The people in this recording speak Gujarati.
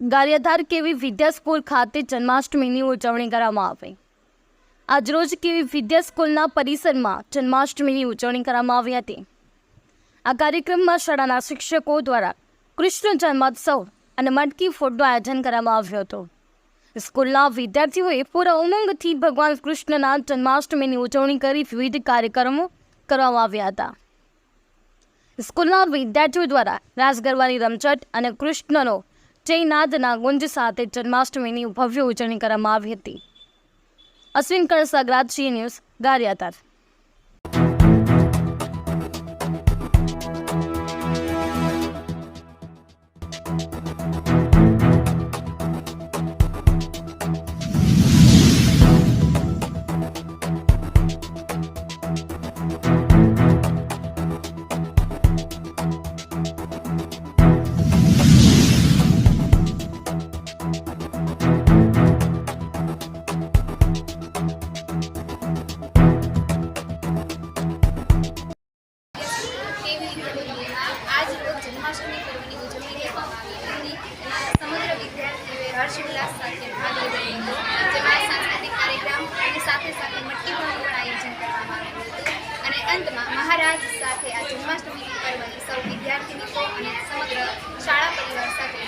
ગારિયાધાર કેવી વિદ્યા સ્કૂલ ખાતે જન્માષ્ટમીની ઉજવણી કરવામાં આવી. આજરોજ કેવી વિદ્યા સ્કૂલના પરિસરમાં જન્માષ્ટમીની ઉજવણી કરવામાં આવી હતી. આ કાર્યક્રમમાં શાળાના શિક્ષકો દ્વારા કૃષ્ણ જન્મોત્સવ અને મટકી ફોટનું આયોજન કરવામાં આવ્યું હતું. સ્કૂલના વિદ્યાર્થીઓએ પૂરા ઉમંગથી ભગવાન કૃષ્ણના જન્માષ્ટમીની ઉજવણી કરી વિવિધ કાર્યક્રમો કરવામાં આવ્યા હતા. સ્કૂલના વિદ્યાર્થીઓ દ્વારા રાસ ગરબાની રમઝટ અને કૃષ્ણનો જયનાદના ગુંજ સાથે જન્માષ્ટમીની ભવ્ય ઉજવણી કરવામાં આવી હતી. અશ્વિન કળસાગરાજ સી ન્યૂઝ ગારિયાતાર કેવી હર્ષ ઉલ્લાસ સાથે ભાગ લીધો જેમાં સાંસ્કૃતિક કાર્યક્રમ અને સાથે સાથે મટકી ફોડનું પણ આયોજન કરવામાં આવ્યું હતું. અને અંતમાં મહારાજ સાથે આ જન્માષ્ટમી પર્વની સૌ વિદ્યાર્થીનીઓ અને સમગ્ર શાળા પરિવાર સાથે